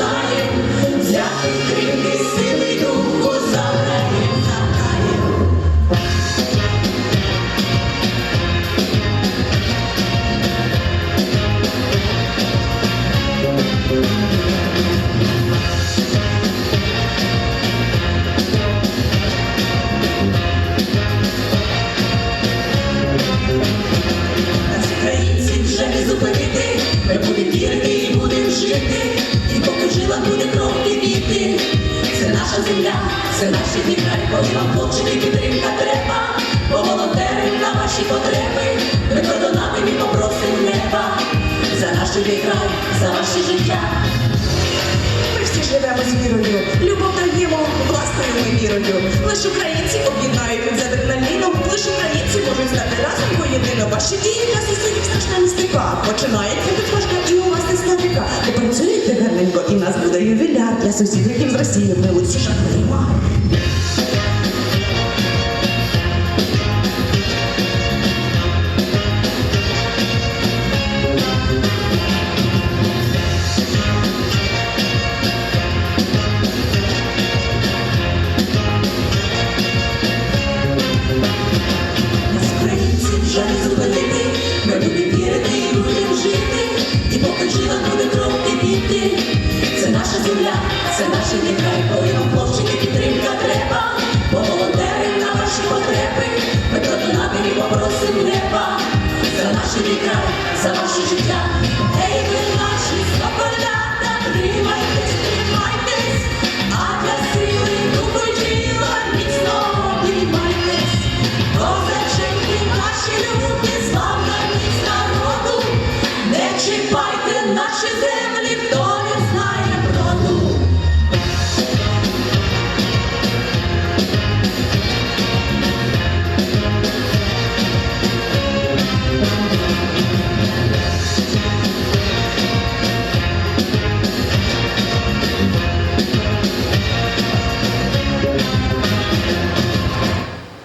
Поважаємо. Для підтримки сили земля, це наші діка, коли вам хлопчики підтримка треба, поволонтери на ваші потреби, ми кордонами ми попросимо неба, за наш любий край, за ваше життя. Ми всі живемо з вірою, любов даємо власною ми вірою. Лиш українці об'єднають з адреналіном, лиш українці можуть стати разом воєдино. Ваші дії для сусідів страшна містика. Починається для сусідів, яким з Росії пливуть всі жахливі мари. Нас українців вже не зупинити, ми будемо вірити і будемо жити, і поки жила буде кров кипіти. Земля, це наші край, коли вам хлопчики підтримка треба, бо волонтери на ваші потреби, ми продонати і попросимо неба, за наші рідний за ваше життя. Ей, ви